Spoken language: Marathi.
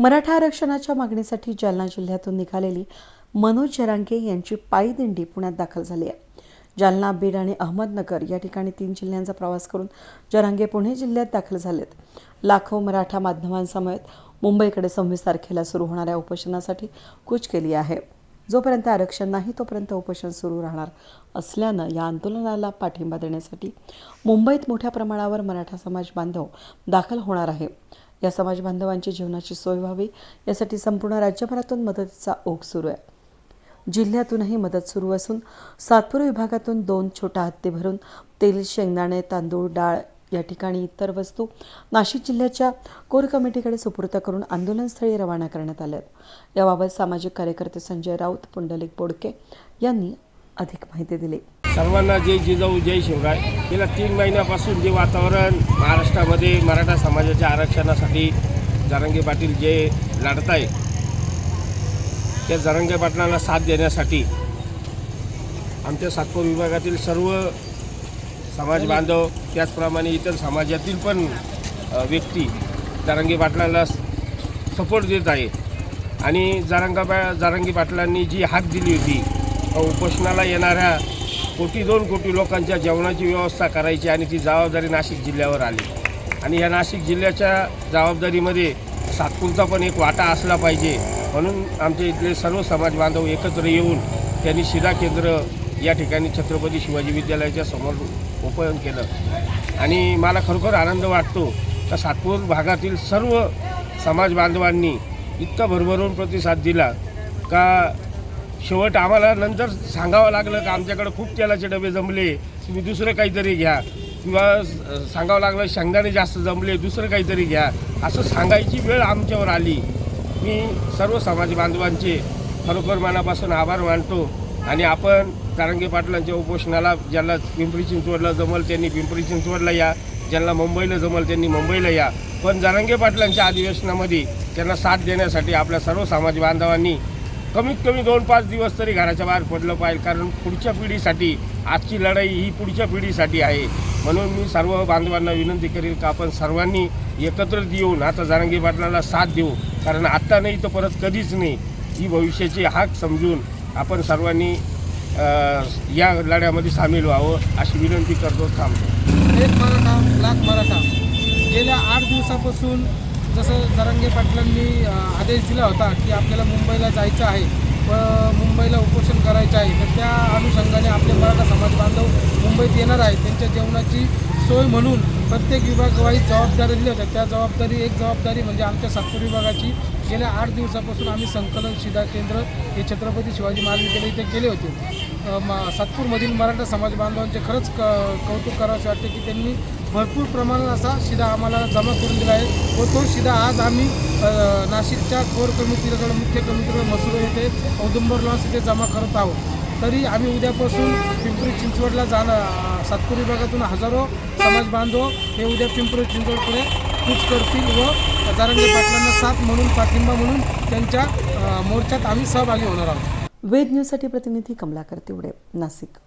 मराठा आरक्षणाच्या मागणीसाठी जालना जिल्ह्यातून निघालेली मनोज जरांगे यांची पायी दिंडी पुण्यात दाखल झाली आहे. जालना बीड आणि अहमदनगर या ठिकाणी तीन जिल्ह्यांचा प्रवास करून जरांगे पुणे जिल्ह्यात दाखल झालेत. लाखो मराठा माध्यमांसमवेत मुंबईकडे सव्वीस तारखेला सुरू होणाऱ्या उपोषणासाठी कूच केली आहे. जोपर्यंत आरक्षण नाही तोपर्यंत उपोषण सुरू राहणार असल्यानं या आंदोलनाला पाठिंबा देण्यासाठी मुंबईत मोठ्या प्रमाणावर मराठा समाज बांधव दाखल होणार आहे. या समाज बांधवांची जीवनाची सोय व्हावी यासाठी संपूर्ण राज्यभरातून मदतीचा ओघ सुरू आहे. जिल्ह्यातूनही मदत सुरू असून सातपूर विभागातून दोन छोटा हत्ते भरून तेल शेंगदाणे तांदूळ डाळ या ठिकाणी इतर वस्तू नाशिक जिल्ह्याच्या कोर कमिटीकडे सुपूर्त करून आंदोलनस्थळी रवाना करण्यात आल्या आहेत याबाबत सामाजिक कार्यकर्ते संजय राऊत पुंडलिक बोडके यांनी अधिक माहिती दिली. सर्वांना जय जिजाऊ जय शिवराय गेल्या तीन महिन्यापासून जे वातावरण महाराष्ट्रामध्ये मराठा समाजाच्या आरक्षणासाठी जरांगे पाटील जे लढत आहे त्या जरांगे पाटलांना साथ देण्यासाठी आमच्या सातपूर विभागातील सर्व समाज बांधव त्याचप्रमाणे इतर समाजातील पण व्यक्ती जरांगे पाटलाला सपोर्ट देत आहे आणि जरांगा पा पाटलांनी जी हाक दिली होती उपोषणाला येणाऱ्या कोटी दोन कोटी लोकांच्या जेवणाची व्यवस्था करायची आणि ती जबाबदारी नाशिक जिल्ह्यावर आली. आणि या नाशिक जिल्ह्याच्या जबाबदारीमध्ये सातपूरचा पण एक वाटा असला पाहिजे. म्हणून आमच्या इथले सर्व समाज बांधव एकत्र येऊन त्यांनी शिरा केंद्र या ठिकाणी छत्रपती शिवाजी विद्यालयाच्या समोर उपयोग केलं. आणि मला खरोखर आनंद वाटतो का सातपूर भागातील सर्व समाज बांधवांनी इतका भरभरून प्रतिसाद दिला का शेवट आम्हाला नंतर सांगावं लागलं का आमच्याकडे खूप तेलाचे डबे जमले तुम्ही दुसरं काहीतरी घ्या. किंवा सांगावं लागलं शेंगदाणे जास्त जमले दुसरं काहीतरी घ्या. असं सांगायची वेळ आमच्यावर आली. मी सर्व समाज बांधवांचे खरोखर मनापासून आभार मानतो. आणि आपण कारंगे पाटलांच्या उपोषणाला ज्यांना पिंपरी चिंचवडला जमल त्यांनी पिंपरी चिंचवडला या. ज्यांना मुंबईला जमल त्यांनी मुंबईला या. पण जरांगे पाटलांच्या अधिवेशनामध्ये त्यांना साथ देण्यासाठी आपल्या सर्व समाज बांधवांनी कमीत कमी दोन पाच दिवस तरी घराच्या बाहेर पडलं पाहिजे कारण पुढच्या पिढीसाठी आजची लढाई ही पुढच्या पिढीसाठी आहे. म्हणून मी सर्व बांधवांना विनंती करेल का आपण सर्वांनी एकत्र येऊन आता जारंगी पाटलाला साथ देऊ कारण आत्ता नाही तर परत कधीच नाही. ही भविष्याची हाक समजून आपण सर्वांनी या लढ्यामध्ये सामील व्हावं अशी विनंती करतो. थांबतो. एक मराठा लाख मराठा. गेल्या आठ दिवसापासून जसं तरंगे पाटलांनी आदेश दिला होता की आपल्याला मुंबईला जायचं आहे व मुंबईला उपोषण करायचं आहे तर त्या अनुषंगाने आपले मराठा समाज बांधव मुंबईत येणार आहेत. त्यांच्या जेवणाची सोय म्हणून प्रत्येक विभागवाईज जबाबदारी दिली होत्या त्या जबाबदारी एक जबाबदारी म्हणजे आमच्या सातपूर विभागाची. गेल्या आठ दिवसापासून आम्ही संकलन शिदा केंद्र हे छत्रपती शिवाजी महाराज विद्यालय इथे केले होते. मा सातपूरमधील मराठा समाज बांधवांचे खरंच क कौतुक करावंसे वाटते की त्यांनी भरपूर प्रमाणात असा शिधा आम्हाला जमा करून दिला आहे. व तो शिदा आज आम्ही नाशिकच्या कोर कमिटीकडे मुख्य कमिटीकडे मसुरे येथे औदुंबर लॉन्स इथे जमा करत आहोत. तरी आम्ही उद्यापासून पिंपरी चिंचवडला जाणं सातपुरी सातपूर विभागातून हजारो समाज बांधव हे उद्या पिंपरी चिंचवडकडे कूच करतील व जारंगे पाटलांना साथ म्हणून पाठिंबा म्हणून त्यांच्या मोर्चात आम्ही सहभागी होणार आहोत. वेद न्यूजसाठी प्रतिनिधी कमलाकर तिवडे नाशिक.